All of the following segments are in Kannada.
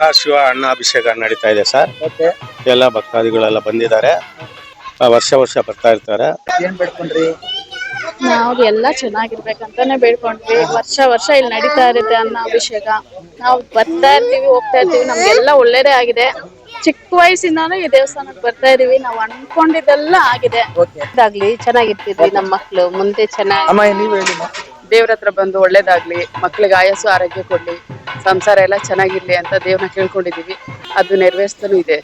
ಶಿವ ಅಣ್ಣ ಅಭಿಷೇಕ ನಡೀತಾ ಇದೆ ಸರ್. ಎಲ್ಲ ಭಕ್ತಾದಿಗಳೆಲ್ಲ ಬಂದಿದ್ದಾರೆ. ಆ, ವರ್ಷ ವರ್ಷ ಬರ್ತಾ ಇರ್ತಾರೆ. ಏನ್ ಬೇಡ್ಕೊಂಡ್ರಿ? ನಾವು ಎಲ್ಲ ಚೆನ್ನಾಗಿರ್ಬೇಕಂತಾನೆ ಬೇಡ್ಕೊಂಡ್ವಿ. ವರ್ಷ ವರ್ಷ ಇಲ್ಲಿ ನಡೀತಾ ಇರುತ್ತೆ ಅನ್ನ ಅಭಿಷೇಕ. ನಾವು ಬರ್ತಾ ಇರ್ತೀವಿ ಹೋಗ್ತಾ ಇರ್ತೀವಿ. ನಮ್ಗೆಲ್ಲ ಒಳ್ಳೇದೇ ಆಗಿದೆ. ಚಿಕ್ಕ ವಯಸ್ಸಿಂದಾನು ಈ ದೇವಸ್ಥಾನಕ್ಕೆ ಬರ್ತಾ ಇದೀವಿ ನಾವು ಅನ್ಕೊಂಡಿದ್ದೆಲ್ಲ ಆಗಿದೆ. ಓಕೆ ಆಗ್ಲಿ ಚೆನ್ನಾಗಿರ್ತಿದ್ವಿ ನಮ್ಮ ಮಕ್ಳು. ಮುಂದೆ ಚೆನ್ನಾಗಿ ಅಮ್ಮ ನೀವ್ ಹೇಳಿ ಅಮ್ಮ. ದೇವ್ರ ಹತ್ರ ಬಂದು ಒಳ್ಳೇದಾಗ್ಲಿ. ಮಕ್ಳಿಗೆ ಆಯಸ್ಸು ಆರೋಗ್ಯ ಕೊಡ್ಲಿ. ಸಂಸಾರ ಎಲ್ಲ ಚೆನ್ನಾಗಿರ್ಲಿ ಅಂತ ದೇವ್ರನ್ನ ಕೇಳ್ಕೊಂಡಿದೀವಿ ಅದು ನೆರವೇರಿಸ್ತಾನು ಇದೆ.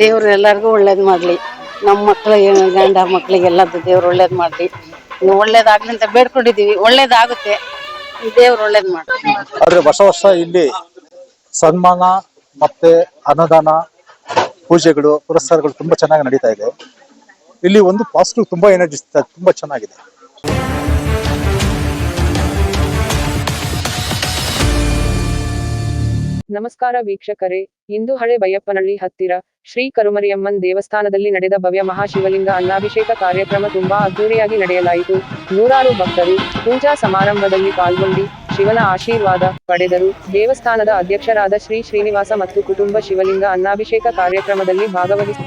ದೇವ್ರು ಎಲ್ಲರಿಗೂ ಒಳ್ಳೇದ್ ಮಾಡ್ಲಿ. ನಮ್ಮ ಮಕ್ಕಳಿಗೆ ಗಂಡ ಮಕ್ಕಳಿಗೆಲ್ಲ ದೇವ್ರು ಒಳ್ಳೇದ್ ಮಾಡ್ಲಿ. ಒಳ್ಳೇದಾಗ್ಲಿ ಅಂತ ಬೇಡ್ಕೊಂಡಿದೀವಿ ಒಳ್ಳೇದಾಗುತ್ತೆ. ದೇವ್ರು ಒಳ್ಳೇದ್ ಮಾಡ್ಲಿ. ಆದ್ರೆ ವರ್ಷ ವರ್ಷ ಇಲ್ಲಿ ಸನ್ಮಾನ ಮತ್ತೆ ಅನ್ನದಾನ ಪೂಜೆಗಳು ಪುರಸ್ಕಾರಗಳು ತುಂಬಾ ಚೆನ್ನಾಗಿ ನಡೀತಾ ಇದೆ. ಇಲ್ಲಿ ಒಂದು ಪಾಸಿಟಿವ್ ತುಂಬಾ ಎನರ್ಜಿ ತುಂಬಾ ಚೆನ್ನಾಗಿದೆ. ನಮಸ್ಕಾರ ವೀಕ್ಷಕರೇ. ಇಂದು ಹಳೆ ಬೈಯಪ್ಪನಹಳ್ಳಿ ಹತ್ತಿರ ಶ್ರೀ ಕರುಮರಿಯಮ್ಮನ್ ದೇವಸ್ಥಾನದಲ್ಲಿ ನಡೆದ ಭವ್ಯ ಮಹಾಶಿವಲಿಂಗ ಅನ್ನಾಭಿಷೇಕ ಕಾರ್ಯಕ್ರಮ ತುಂಬಾ ಅದ್ದೂರಿಯಾಗಿ ನಡೆಯಲಾಯಿತು. ನೂರಾರು ಭಕ್ತರು ಪೂಜಾ ಸಮಾರಂಭದಲ್ಲಿ ಪಾಲ್ಗೊಂಡು ಶಿವನ ಆಶೀರ್ವಾದ ಪಡೆದರು. ದೇವಸ್ಥಾನದ ಅಧ್ಯಕ್ಷರಾದ ಶ್ರೀ ಶ್ರೀನಿವಾಸ ಮತ್ತು ಕುಟುಂಬ ಶಿವಲಿಂಗ ಅನ್ನಾಭಿಷೇಕ ಕಾರ್ಯಕ್ರಮದಲ್ಲಿ ಭಾಗವಹಿಸಿ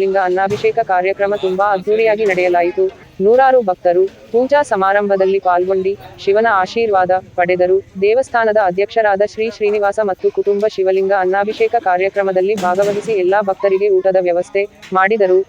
ಲಿಂಗ ಅನ್ನಾಭಿಷೇಕ ಕಾರ್ಯಕ್ರಮ ತುಂಬಾ ಅದ್ಧೂರಿಯಾಗಿ ನಡೆಯಲಾಯಿತು. ನೂರಾರು ಭಕ್ತರು ಪೂಜಾ ಸಮಾರಂಭದಲ್ಲಿ ಪಾಲ್ಗೊಂಡು ಶಿವನ ಆಶೀರ್ವಾದ ಪಡೆದರು. ದೇವಸ್ಥಾನದ ಅಧ್ಯಕ್ಷರಾದ ಶ್ರೀ ಶ್ರೀನಿವಾಸ ಮತ್ತು ಕುಟುಂಬ ಶಿವಲಿಂಗ ಅನ್ನಾಭಿಷೇಕ ಕಾರ್ಯಕ್ರಮದಲ್ಲಿ ಭಾಗವಹಿಸಿ ಎಲ್ಲಾ ಭಕ್ತರಿಗೆ ಊಟದ ವ್ಯವಸ್ಥೆ ಮಾಡಿದರು.